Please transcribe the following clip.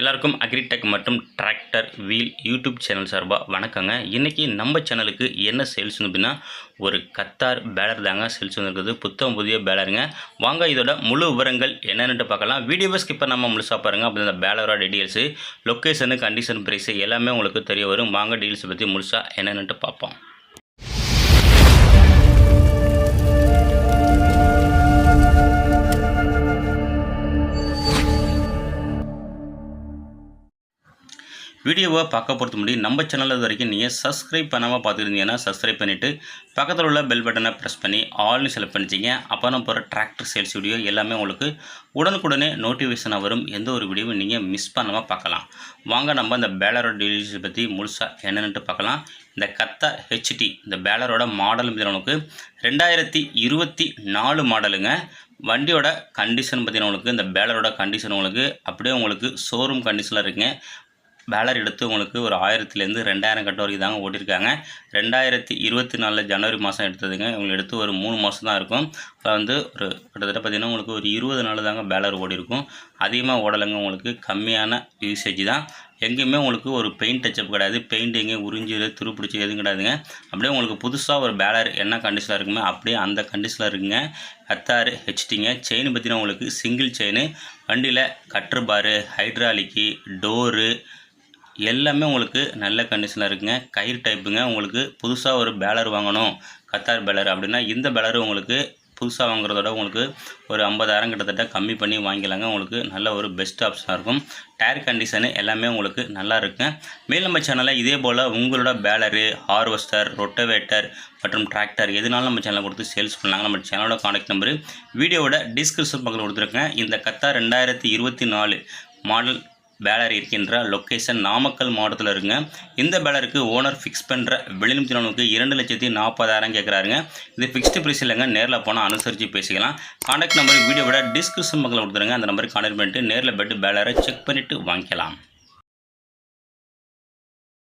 எல்லாருக்கும் அக்ரிடெக் மற்றும் tractor wheel YouTube channel சார்பாக வணக்கங்க. இன்றைக்கி நம்ம சேனலுக்கு என்ன சேல்ஸ் அப்படின்னா ஒரு கத்தார் பேலர் தாங்க சேல்ஸ் வந்துருக்குது. புத்தகம் புதிய பேலருங்க. வாங்க இதோட முழு விவரங்கள் என்னென்னு பார்க்கலாம். வீடியோவை ஸ்கிப் பண்ணாமல் முழுசாக பாருங்கள் அப்படி இந்த பேலரோட டீட்டெயில்ஸு லொக்கேஷனு கண்டிஷன் ப்ரைஸு எல்லாமே உங்களுக்கு தெரிய வரும். வாங்க டீல்ஸ் பற்றி முழுசாக என்னென்னுட்டு பார்ப்போம். வீடியோவை பார்க்க பொறுத்த முடியும் நம்ம சேனலில் இது வரைக்கும் நீங்கள் சப்ஸ்கிரைப் பண்ணாமல் பார்த்துருந்தீங்கன்னா சப்ஸ்கிரைப் பண்ணிவிட்டு பக்கத்தில் உள்ள பெல் பட்டனை ப்ரெஸ் பண்ணி ஆல்னு செலக்ட் பண்ணிச்சிங்க அப்போ நம்ம போகிற டிராக்டர் சேல்ஸ் வீடியோ எல்லாமே உங்களுக்கு உடனுக்குடனே நோட்டிஃபிகேஷனாக வரும். எந்த ஒரு வீடியோவும் நீங்கள் மிஸ் பண்ணாமல் பார்க்கலாம். வாங்க நம்ம இந்த பேலரோட டீல்ஸ் பற்றி முழுசாக என்னென்னுட்டு பார்க்கலாம். இந்த கத்தா ஹெச்டி இந்த பேலரோட மாடல் நமக்கு ரெண்டாயிரத்தி இருபத்தி நாலு மாடலுங்க வண்டியோட கண்டிஷன் பார்த்தீங்கன்னா உங்களுக்கு இந்த பேலரோட கண்டிஷன் உங்களுக்கு அப்படியே உங்களுக்கு ஷோரூம் கண்டிஷனில் இருக்குங்க. பேலர் எடுத்து உங்களுக்கு ஒரு ஆயிரத்துலேருந்து ரெண்டாயிரம் கட்ட வரைக்கும் தாங்க ஓட்டியிருக்காங்க. ரெண்டாயிரத்தி இருபத்தி நாலில் ஜனவரி மாதம் எடுத்ததுங்க. இவங்களுக்கு எடுத்து ஒரு மூணு மாதம் தான் இருக்கும். அதில் வந்து ஒரு கிட்டத்தட்ட பார்த்திங்கன்னா உங்களுக்கு ஒரு இருபது நாள் தாங்க பேலர் ஓடி இருக்கும் அதிகமாக ஓடலைங்க உங்களுக்கு. கம்மியான யூசேஜ் தான். எங்கேயுமே உங்களுக்கு ஒரு பெயிண்ட் டச்சப் கிடையாது. பெயிண்ட் எங்கேயும் உறிஞ்சது துருப்பிடிச்சி எதுவும் கிடையாதுங்க. அப்படியே உங்களுக்கு புதுசாக ஒரு பேலர் என்ன கண்டிஷனில் இருக்குமே அப்படியே அந்த கண்டிஷனில் இருக்குங்க. ஹத்தாறு ஹெச்டிங்க செயின் பார்த்தீங்கன்னா உங்களுக்கு சிங்கிள் செயின் வண்டியில் கட்ரு பாரு ஹைட்ராலிக்கு டோரு எல்லாமே உங்களுக்கு நல்ல கண்டிஷனில் இருக்குங்க. கயிறு டைப்புங்க உங்களுக்கு புதுசாக ஒரு பேலர் வாங்கணும். கத்தார் பேலர் அப்படின்னா இந்த பேலர் உங்களுக்கு புதுசாக வாங்குறதோட உங்களுக்கு ஒரு ஐம்பதாயிரம் கிட்டத்தட்ட கம்மி பண்ணி வாங்கிக்கலாங்க. உங்களுக்கு நல்ல ஒரு பெஸ்ட் ஆப்ஷனாக இருக்கும். டயர் கண்டிஷனு எல்லாமே உங்களுக்கு நல்லா இருக்குங்க. மேல் நம்ம சேனலில் இதே போல் உங்களோட பேலரு ஹார்வெஸ்டர் ரொட்டவேட்டர் மற்றும் டிராக்டர் எதுனாலும் நம்ம சேனலில் கொடுத்து சேல்ஸ் பண்ணலாங்க. நம்ம சேனலோட காண்டாக்ட் நம்பரு வீடியோவோட டிஸ்கிரிப்ஷன் பக்கத்தில் கொடுத்துருக்கேன். இந்த கத்தா ரெண்டாயிரத்தி இருபத்தி நாலு மாடல் பேலர் இருக்கின்ற லொக்கேஷன் நாமக்கல் மாவட்டத்தில் இருக்குங்க இந்த பேலருக்கு ஓனர் ஃபிக்ஸ் பண்ணுற வெளிநிமித்தினவனுக்கு இரண்டு லட்சத்தி நாற்பதாயிரம் கேட்குறாருங்க இது ஃபிக்ஸ்டு ப்ரைஸ் இல்லைங்க நேரில் போனால் அனுசரித்து பேசிக்கலாம். காண்டாக்ட் நம்பர் வீடியோவோட டிஸ்கிரிப்ஷன் பக்கத்தில் கொடுத்துருங்க. அந்த நம்பருக்கு கான்டாக்ட் பண்ணிட்டு நேரில் பெட்டு பேலரை செக் பண்ணிவிட்டு வாங்கிக்கலாம்.